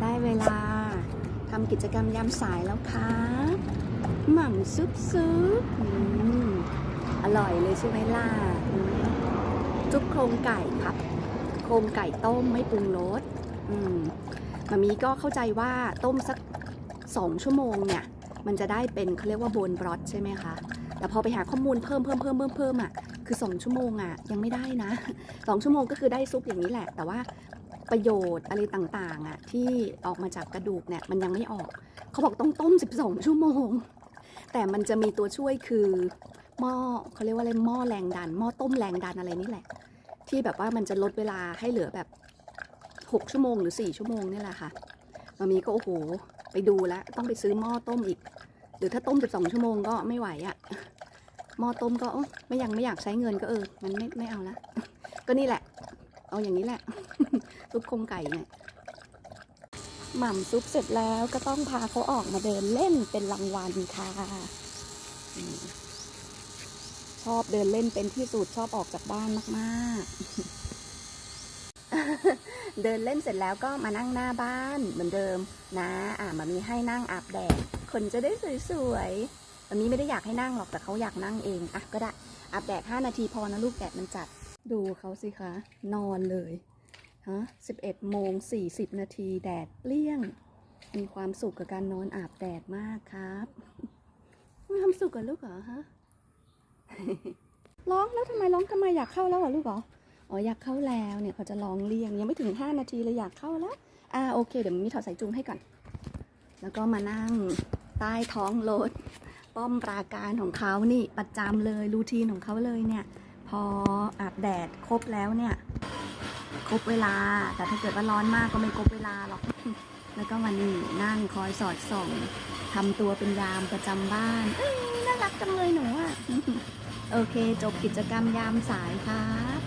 ได้เวลาทำกิจกรรมยามสายแล้วครับหม่ำซุปซุปอร่อยเลยใช่ไหมล่ะจุ๊บโครงไก่ครับ โครงไก่ต้มไม่ปรุงรสอืมมามีก็เข้าใจว่าต้มสักสองชั่วโมงเนี่ย มันจะได้เป็นเขาเรียกว่าโบนบรอดใช่ไหมคะ แต่พอไปหาข้อมูลเพิ่มเพิ่มเพิ่มเพิ่มเพิ่มอะคือ 2 ชั่วโมงอะยังไม่ได้นะ 2 ชั่วโมงก็คือได้ซุปอย่างนี้แหละ แต่ว่า ประโยชน์อะไรต่างๆอะที่ออกมาจากกระดูกเนี่ยมันยังไม่ออก เขาบอกต้องต้ม 12 ชั่วโมง แต่มันจะมีตัวช่วยคือหม้อเขาเรียกว่าอะไรหม้อแรงดันหม้อต้มแรงดันอะไรนี่แหละ ที่แบบว่ามันจะลดเวลาให้เหลือแบบ 6 ชั่วโมงหรือ 4 ชั่วโมงนี่แหละค่ะมามีก็โอ้โหไปดูแล้วต้องไปซื้อหม้อต้มอีก หรือถ้าต้ม 12 ชั่วโมงก็ไม่ไหวอะ่ะหม้อต้มก็ไม่ยังไม่อยากใช้เงินก็เออมันไม่ไม่เอาละก็นี่แหละ เอาอย่างนี้แหละ ซุปโครงไก่เนี่ยหม่ำซุปเสร็จแล้วก็ต้องพาเขาออกมาเดินเล่นเป็นรางวัลค่ะชอบเดินเล่นเป็นที่สุดชอบออกจากบ้านมากๆ เดินเล่นเสร็จแล้วก็มานั่งหน้าบ้านเหมือนเดิมนะ อ่ามามีให้นั่งอาบแดดคนจะได้สวยๆมันนี้ไม่ได้อยากให้นั่งหรอกแต่เขาอยากนั่งเองอะก็ได้อาบแดด5นาทีพอนะลูกแดดมันจัด ดูเขาสิคะ นอนเลย ฮะ11โมง40นาทีแดดเปรี้ยง มีความสุขกับการนอนอาบแดดมากครับมีความสุขกับลูกเหรอฮะร้องแล้วทำไมร้องทำไมอยากเข้าแล้วเหรอลูกเหรออ๋ออยากเข้าแล้วเนี่ยเขาจะร้องเรียงยังไม่ถึง 5 นาทีเลยอยากเข้าแล้วอ่าโอเค เดี๋ยวมีถอดสายจูงให้ก่อน แล้วก็มานั่งใต้ท้องรถป้อมปราการของเขานี่ประจำเลยรูทีนของเขาเลยเนี่ย พออาบแดดครบแล้วเนี่ย ครบเวลา แต่ถ้าเกิดว่าร้อนมากก็ไม่ครบเวลาหรอก แล้วก็มันี่นั่งคอยสอดส่องทำตัวเป็นยามประจำบ้านเอ้ยน่ารักจังเลยหนูอะ โอเค จบกิจกรรมยามสายครับ